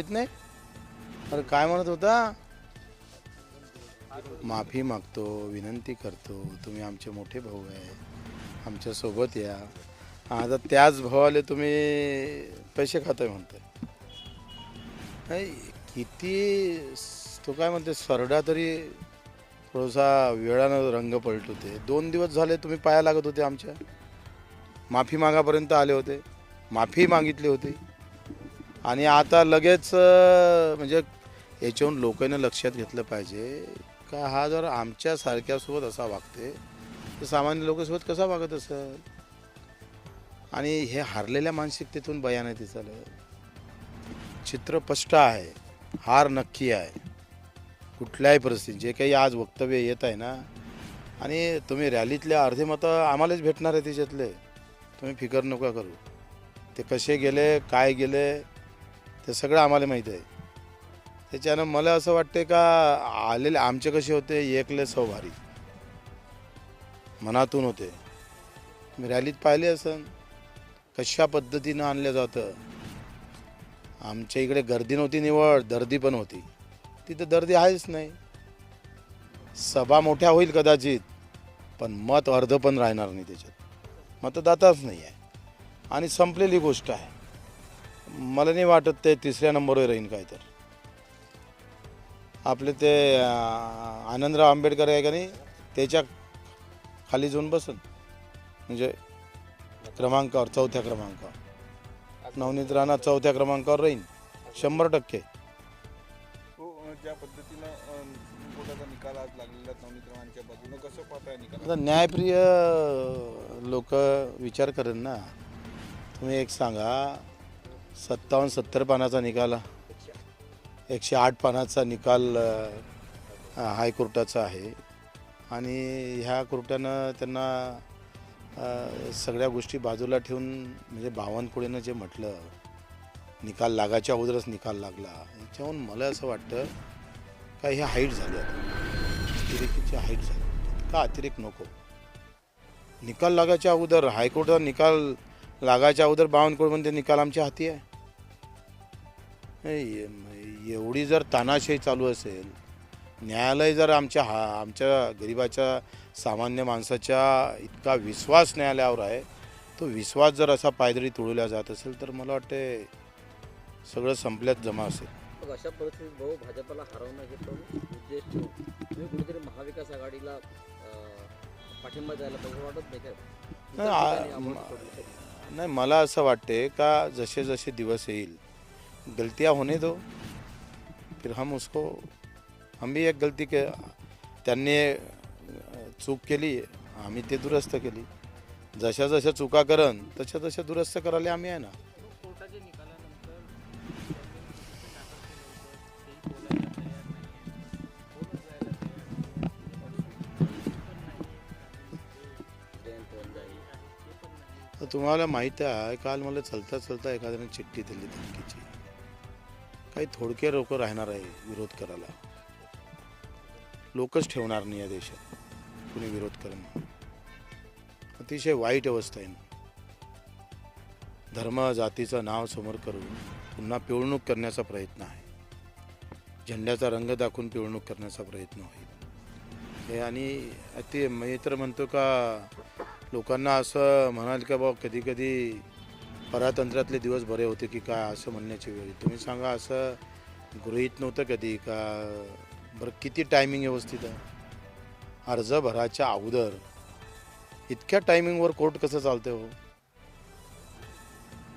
माहीत नाही. अरे काय म्हणत होता? माफी मागतो विनंती करतो तुम्ही आमचे मोठे भाऊ आहे आमच्यासोबत या. आता त्याच भावाले तुम्ही पैसे खाताय म्हणताय. नाही किती तो काय म्हणते सरडा तरी थोडासा वेळानं रंग पलटवते दोन दिवस झाले तुम्ही पाया लागत होते आमच्या. माफी मागापर्यंत आले होते. माफी मागितली होती. आणि आता लगेच म्हणजे याच्याहून लोकांनी लक्षात घेतलं पाहिजे का हा जर आमच्यासारख्यासोबत असा वागते तर सामान्य लोकांसोबत कसा वागत असेल? आणि हे हारलेल्या मानसिकतेतून बयान आहे तिचं चित्र स्पष्ट आहे हार नक्की आहे. कुठल्याही परिस्थितीत जे काही आज वक्तव्य येत आहे ना आणि तुम्ही रॅलीतले अर्धे मतं आम्हालाच भेटणार आहे त्याच्यातले तुम्ही फिकर नका करू. ते कसे गेले काय गेले ते सगळं आम्हाला माहीत आहे. त्याच्यानं मला असं वाटते का आलेले आमचे कसे होते एकले सौभारी मनातून होते. मी रॅलीत पाहिले असं कशा पद्धतीनं आणलं जातं. आमच्या इकडे गर्दी नव्हती निवड दर्दी पण होती. तिथं दर्दी आहेच नाही. सभा मोठ्या होईल कदाचित पण मत अर्ध पण राहणार नाही त्याच्यात. मतदाताच नाही आहे. आणि संपलेली गोष्ट आहे. मला नाही वाटत ते तिसऱ्या नंबरवर राहीन काय तर आपले ते आनंदराव आंबेडकर आहे का नाही त्याच्याखाली जाऊन बसन. म्हणजे क्रमांकावर चौथ्या क्रमांकावर. नवनीत राणा चौथ्या क्रमांकावर राहीन. शंभर टक्के. तो अ, ज्या पद्धतीनं अ, कोर्टाचा निकाल आज लागलेला आहे नवनीत रावांच्या बाजूनं कसं पाहताय निकाल आता न्यायप्रिय लोक विचार करेन ना. तुम्ही एक सांगा सत्तावन्न सत्तर पानाचा निकाल एकशे आठ पानाचा निकाल हायकोर्टाचा आहे. आणि ह्या कोर्टानं त्यांना सगळ्या गोष्टी बाजूला ठेवून म्हणजे बावनकुळेनं जे म्हटलं निकाल लागायच्या अगोदरच निकाल लागला. याच्याहून मला असं वाटतं का हे हाईट झाली आता. अतिरेकीची हाईट झाली. का अतिरेक नको. निकाल लागायच्या अगोदर हायकोर्टाचा निकाल लागायच्या अगोदर बावनकुळमध्ये निकाल आमच्या हाती आहे. नाही, एवढी जर तानाशाही चालू असेल न्यायालय जर आमच्या हा आमच्या गरिबाच्या सामान्य माणसाच्या इतका विश्वास न्यायालयावर आहे तो विश्वास जर असा पायदळी तुडवला जात असेल तर मला वाटते सगळं संपल्यात जमा असेल. मग अशा परिस्थितीत भाऊ भाजपला हरवणं हे पण उद्देश ठेवून तुम्ही कुठेतरी महाविकास आघाडीला अं, पाठिंबा द्यायला पाहिजे वाटत नाही काय? नाही, आ- म- नाही मला असं वाटते का जसे जसे दिवस येईल गलतियाँ होने दो फिर हम उसको हम भी एक गलती के त्यांनी चूक केली आम्ही ते दुरुस्त केली जशा जशा चुका करन तशा तशा दुरुस्त करायला आम्ही आहे ना। तुम्हाला माहिती आहे काल मला चलता चलता एखाद्याने चिठ्ठी दिली धमकीची। काही थोडके लोक राहणार आहे विरोध करायला. लोकच ठेवणार नाही या देशात. कुणी विरोध करणं अतिशय वाईट अवस्था आहे धर्म जातीचं नाव समोर करून पुन्हा पिळवणूक करण्याचा प्रयत्न आहे. झेंड्याचा रंग दाखवून पिळवणूक करण्याचा प्रयत्न होईल. हे आणि अति मी तर म्हणतो का लोकांना असं म्हणाल का बाबा कधी कधी परातंत्र्यातले दिवस बरे होते की काय असं म्हणण्याची वेळ. तुम्ही सांगा असं गृहीत नव्हतं कधी का? बरं किती टायमिंग व्यवस्थित आहे? अर्ज भराच्या अगोदर इतक्या टायमिंगवर कोर्ट कसं चालतं हो?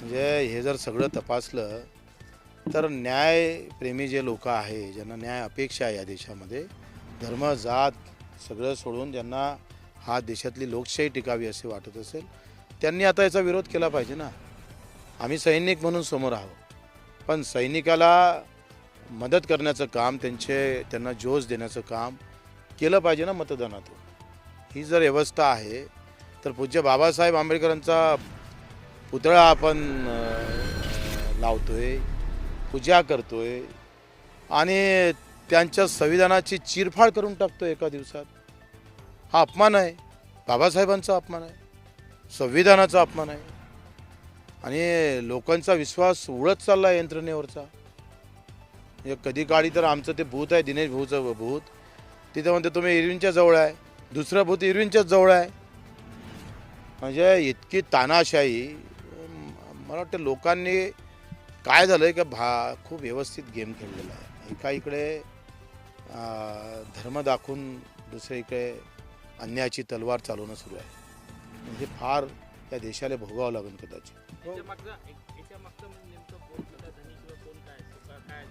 म्हणजे हे जर सगळं तपासलं तर न्यायप्रेमी जे लोक आहे ज्यांना न्याय अपेक्षा आहे या देशामध्ये धर्म जात सगळं सोडून ज्यांना हा देशातली लोकशाही टिकावी असे वाटत असेल त्यांनी आता याचा विरोध केला पाहिजे ना? आम्ही सैनिक म्हणून समोर आहोत. पण सैनिकाला मदत करण्याचं काम त्यांचे त्यांना जोश देण्याचं काम केलं पाहिजे ना मतदानातून. ही जर व्यवस्था आहे तर पूज्य बाबासाहेब आंबेडकरांचा पुतळा आपण लावतोय पूजा करतोय आणि त्यांच्या संविधानाची चिरफाड करून टाकतो एका दिवसात. हा अपमान आहे. बाबासाहेबांचा अपमान आहे. संविधानाचा अपमान आहे. आणि लोकांचा विश्वास उडत चालला आहे यंत्रणेवरचा. म्हणजे कधी काळी तर आमचं ते भूत आहे दिनेश भाऊचं भूत. तिथं म्हणते तुम्ही इरविनच्या जवळ आहे दुसरं भूत इरविनच्याच जवळ आहे. म्हणजे इतकी तानाशाही मला वाटतं लोकांनी काय झालं आहे का भा खूप व्यवस्थित गेम खेळलेला आहे. एका इकडे धर्म दाखवून दुसरीकडे इकडे अन्यायाची तलवार चालवणं सुरू आहे. म्हणजे फार या देशाला भोगावं लागेल कदाचित. काय?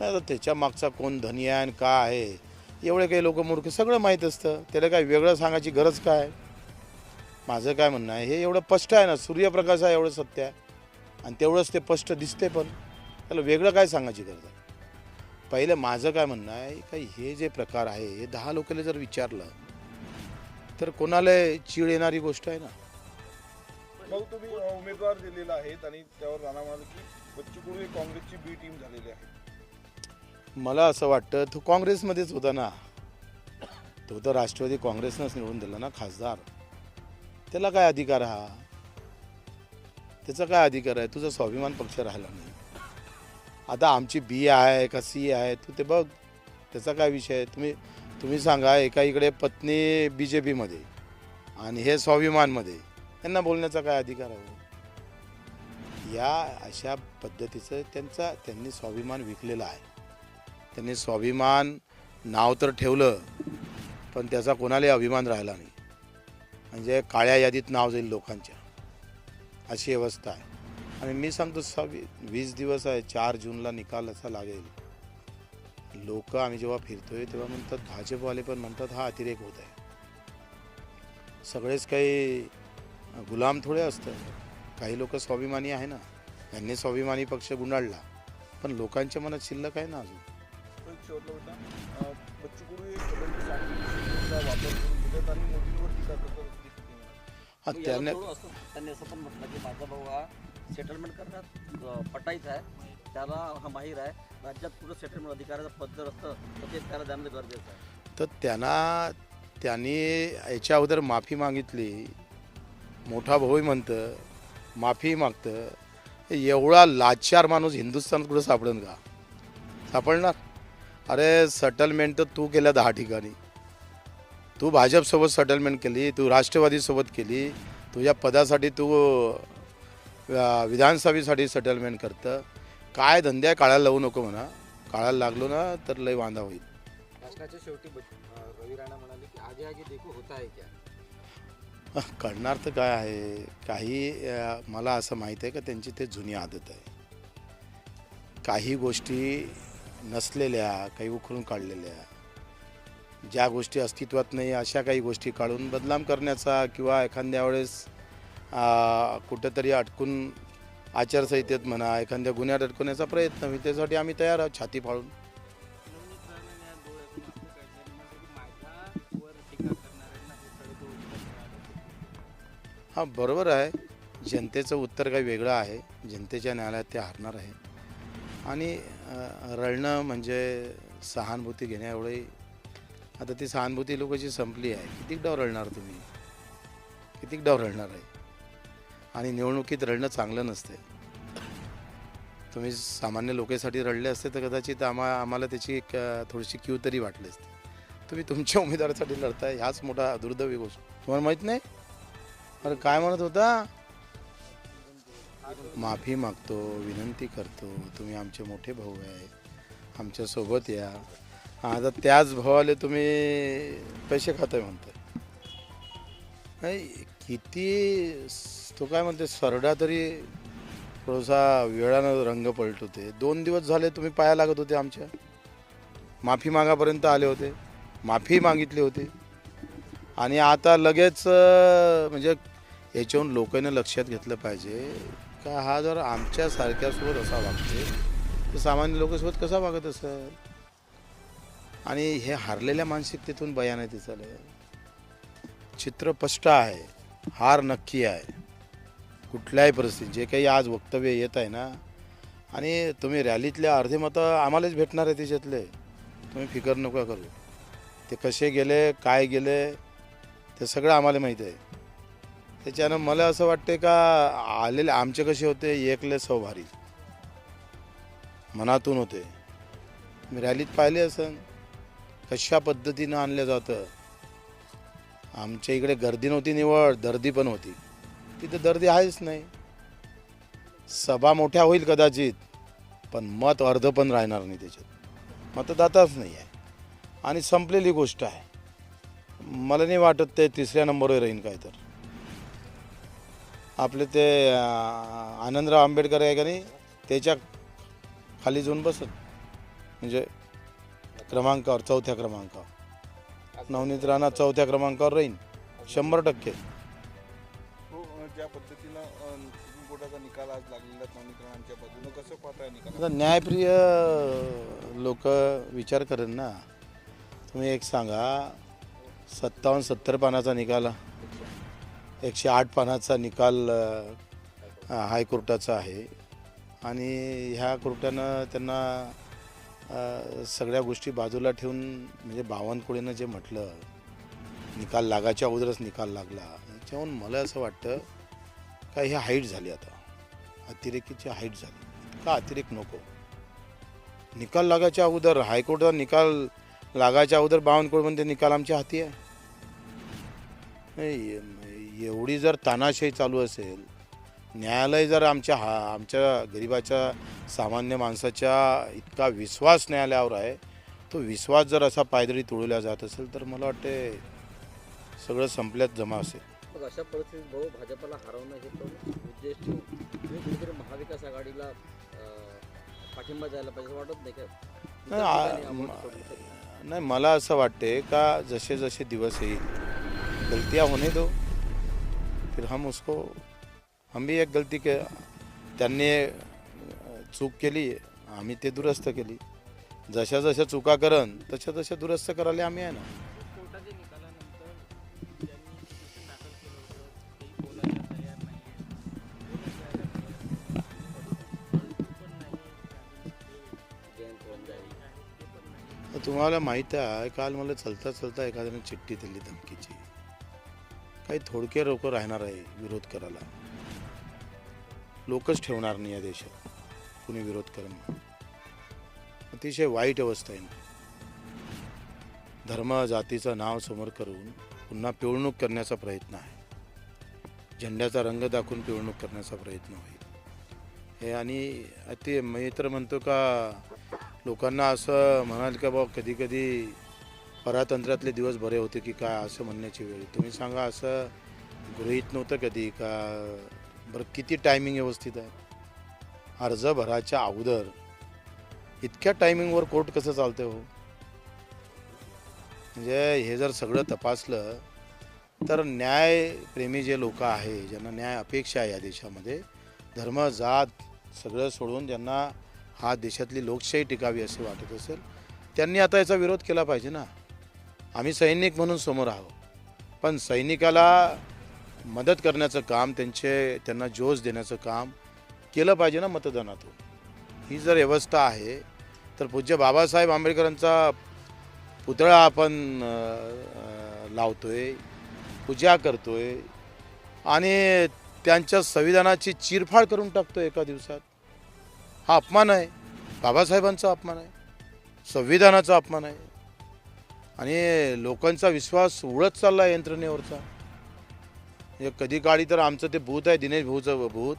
नाही आता त्याच्या मागचा कोण धनी आहे आणि का आहे? एवढे काही लोक मूर्ख सगळं माहीत असतं. त्याला काय वेगळं सांगायची गरज काय? माझं काय म्हणणं आहे हे एवढं स्पष्ट आहे ना. सूर्यप्रकाश आहे एवढं सत्य आहे. आणि तेवढंच ते स्पष्ट दिसते पण. त्याला वेगळं काय सांगायची गरज आहे? पहिलं माझं काय म्हणणं आहे का हे जे प्रकार आहे हे दहा लोकांना जर विचारलं तर कोणाला चीड येणारी गोष्ट आहे ना? भाऊ तुम्ही उमेदवार दिलेला आहेत आणि त्यावर राणा म्हणाले की बच्चू कडू हे काँग्रेसची बी टीम झालेली आहे. मला असं वाटतं तो काँग्रेसमध्येच होता ना. तो तर राष्ट्रवादी काँग्रेसनंच निवडून दिला ना खासदार. त्याला काय अधिकार हा? त्याचा काय अधिकार आहे? तुझा स्वाभिमान पक्ष राहिला नाही. आता आमची बी आहे का सी आहे? तू ते बघ त्याचा काय विषय आहे? तुम्ही तुम्ही सांगा एका इकडे पत्नी बी जे पीमध्ये आणि हे स्वाभिमानमध्ये. यांना बोलण्याचा काय अधिकार आहे? या अशा पद्धतीचं त्यांचा त्यांनी स्वाभिमान विकलेला आहे. त्यांनी स्वाभिमान नाव तर ठेवलं पण त्याचा कोणालाही अभिमान राहिला नाही. म्हणजे काळ्या यादीत नाव जाईल लोकांच्या. अशी अवस्था आहे. आणि मी सांगतो सव्वी वीस दिवस आहे चार जूनला निकाल असा लागेल. लोक आम्ही जेव्हा फिरतोय तेव्हा म्हणतात भाजपवाले पण म्हणतात हा अतिरेक होत आहे. सगळेच काही गुलाम थोडे असतं काही लोक स्वाभिमानी आहे ना. यांनी स्वाभिमानी पक्ष गुंडाळला. पण लोकांच्या मनात शिल्लक आहे ना अजून? हे त्याने त्यांनी असं पण म्हटलं की माझा भाऊ हा सेटलमेंट करण्यात अं, पटाईचा आहे. त्याला हा माहीर आहे. राज्यात पुढं सेटलमेंट अधिकाराचं पद जर असतं तर ते त्याला जाणं गरजेचं आहे. तर त्यांना त्यांनी याच्या अगोदर माफी मागितली. मोठा भाऊही म्हणतं माफी मागतं एवढा लाचार माणूस हिंदुस्थानात कुठं सापडेल का? सापडणार? अरे सटलमेंट तर तू केल्या दहा ठिकाणी. तू भाजपसोबत सटलमेंट केली तू राष्ट्रवादीसोबत केली तुझ्या पदासाठी तू विधानसभेसाठी सटलमेंट करतं. काय धंद्या काळाला लावू नको म्हणा. काळाला लागलो ना तर लय वांदा होईल. भाषणाच्या शेवटी रवी राणा म्हणाले की आगे आगे देखो होता है क्या? करणार तर काय आहे? काही मला असं माहीत आहे का त्यांची ते जुनी आदत आहे. काही गोष्टी नसलेल्या काही उखडून काढलेल्या ज्या गोष्टी अस्तित्वात नाही अशा काही गोष्टी काढून बदनाम करण्याचा किंवा एखाद्या वेळेस कुठेतरी कुठंतरी अटकून आचारसंहितेत म्हणा एखाद्या गुन्ह्यात अडकवण्याचा प्रयत्न त्यासाठी आम्ही तयार आहोत छाती फाळून हां बरोबर आहे. जनतेचं उत्तर काही वेगळं आहे. जनतेच्या न्यायालयात ते हारणार आहे. आणि रडणं म्हणजे सहानुभूती घेण्याएवढी आता ती सहानुभूती लोकांची संपली आहे. कितीक डाव रडणार तुम्ही? कितीक डाव रडणार आहे? आणि निवडणुकीत रडणं चांगलं नसते तुम्ही सामान्य लोकांसाठी रडले असते तर कदाचित आम्हा आम्हाला त्याची एक थोडीशी क्यू तरी वाटली असते. तुम्ही तुमच्या उमेदवारासाठी लढताय ह्याच मोठा दुर्दैवी गोष्ट. तुम्हाला माहीत नाही? अरे काय म्हणत होता? माफी मागतो विनंती करतो तुम्ही आमचे मोठे भाऊ आहे आमच्यासोबत या. आता त्याच भावाले तुम्ही पैसे खाताय म्हणताय. नाही किती स- तो काय म्हणते सरडा तरी थोडासा वेळानं रंग पलटवते दोन दिवस झाले तुम्ही पाया लागत होते आमच्या. माफी मागापर्यंत आले होते. माफी मागितली होती. आणि आता लगेच म्हणजे याच्याहून लोकांनी लक्षात घेतलं पाहिजे का हा जर आमच्यासारख्यासोबत असा वागते तर सामान्य लोकांसोबत कसा वागत असेल? आणि हे हारलेल्या मानसिकतेतून बयान आहे तिचं चित्र स्पष्ट आहे हार नक्की आहे. कुठल्याही परिस्थितीत जे काही आज वक्तव्य येत आहे ना आणि तुम्ही रॅलीतल्या अर्धे मतं आम्हालाच भेटणार आहे त्याच्यातले. तुम्ही फिकर नका करू. ते कसे गेले काय गेले ते सगळं आम्हाला माहीत आहे. त्याच्यानं मला असं वाटते का आलेले आमचे कसे होते एकले सौभारी मनातून होते. मी रॅलीत पाहिले असं कशा पद्धतीनं आणलं जातं. आमच्या इकडे गर्दी नव्हती निवड दर्दी पण होती. तिथे दर्दी आहेच नाही. सभा मोठ्या होईल कदाचित पण मत अर्ध पण राहणार नाही त्याच्यात. मतदाताच नाही आहे. आणि संपलेली गोष्ट आहे. मला नाही वाटत ते तिसऱ्या नंबरवर राहीन काय तर. आपले ते आनंदराव आंबेडकर आहे का नाही त्याच्याखाली जाऊन बसत. म्हणजे क्रमांकावर चौथ्या क्रमांकावर. नवनीत राणा चौथ्या क्रमांकावर राहीन. शंभर टक्के. तो अ, ज्या पद्धतीनं अ, सुप्रीम कोर्टाचा निकाल आज लागलेला आहे नवनीत राणांच्या बाजूनं कसं पाहताय निकाल आता न्यायप्रिय लोक विचार करेन ना. तुम्ही एक सांगा सत्तावन्न सत्तर पानाचा निकाल. एकशे आठ पानाचा निकाल हायकोर्टाचा आहे. आणि ह्या कोर्टानं त्यांना सगळ्या गोष्टी बाजूला ठेवून म्हणजे बावनकुळेनं जे म्हटलं निकाल लागायच्या अगोदरच निकाल लागला. याच्याहून मला असं वाटतं का ही हाईट झाली आता. अतिरेकीची हाईट झाली. का अतिरेक नको. निकाल लागायच्या अगोदर हायकोर्टाचा निकाल लागायच्या अगोदर बावनकुळमध्ये निकाल आमच्या हाती आहे. नाही, एवढी जर तानाशाही चालू असेल न्यायालय जर आमच्या हा आमच्या गरिबाच्या सामान्य माणसाच्या इतका विश्वास न्यायालयावर आहे तो विश्वास जर असा पायदळी तुळवला जात असेल तर मला वाटते सगळं संपल्यात जमा असेल. मग अशा परिस्थितीत भाऊ भाजपला हरवणं हे प्रमुख उद्देश ठेवून तुम्ही कुठेतरी महाविकास आघाडीला पाठिंबा द्यायला पाहिजे वाटत नाही का? नाही, मला असं वाटते का जसे जसे दिवस येईल गलतियाँ होने दो. फिर हम उसको हम भी एक गलती के त्यांनी चूक केली आम्ही ते दुरुस्त केली. जशा जशा चुका करन तशा तशा दुरुस्त करायला आम्ही आहे ना. तुम्हाला माहीत आहे काल मला चलता चलता एखाद्याने चिठ्ठी दिली धमकीची. काही थोडक्या लोक राहणार आहे विरोध करायला. लोकच ठेवणार नाही या देशात. कुणी विरोध करणं अतिशय वाईट अवस्था आहे. धर्म जातीचं नाव समोर करून पुन्हा पिळवणूक करण्याचा प्रयत्न आहे. झेंड्याचा रंग दाखवून पिळवणूक करण्याचा प्रयत्न होईल. हे आणि अति मी तर म्हणतो का लोकांना असं म्हणाल का बाबा कधी कधी परतंत्रातले दिवस बरे होते की काय असं म्हणण्याची वेळ. तुम्ही सांगा असं गृहीत नव्हतं कधी का? बरं किती टायमिंग व्यवस्थित आहे? अर्ज भराच्या अगोदर इतक्या टायमिंगवर कोर्ट कसं चालतं हो? म्हणजे हे जर सगळं तपासलं तर न्यायप्रेमी जे लोक आहे ज्यांना न्याय अपेक्षा आहे या देशामध्ये धर्म जात सगळं सोडून ज्यांना हा देशातली लोकशाही टिकावी असे वाटत असेल त्यांनी आता याचा विरोध केला पाहिजे ना. आम्ही सैनिक म्हणून समोर आहोत. पण सैनिकाला मदत करण्याचं काम त्यांचे त्यांना जोश देण्याचं काम केलं पाहिजे ना मतदानातून. ही जर व्यवस्था आहे तर पूज्य बाबासाहेब आंबेडकरांचा पुतळा आपण लावतो आहे लावतोय पूजा करतोय आणि त्यांच्या संविधानाची चिरफाड करून टाकतो एका दिवसात. हा अपमान आहे. बाबासाहेबांचा अपमान आहे. संविधानाचा अपमान आहे. आणि लोकांचा विश्वास उडत चालला आहे यंत्रणेवरचा कधी काळी तर आमचं ते भूत आहे दिनेश भाऊचं भूत.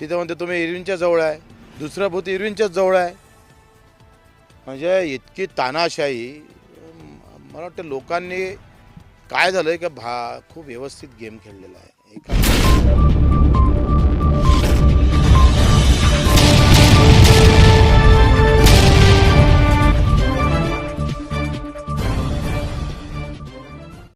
तिथं म्हणते तुम्ही इरविनच्या जवळ आहे. दुसरं भूत इरविनच्याच जवळ आहे. म्हणजे इतकी तानाशाही. मला वाटतं लोकांनी काय झालं आहे का भा खूप व्यवस्थित गेम खेळलेला आहे. एका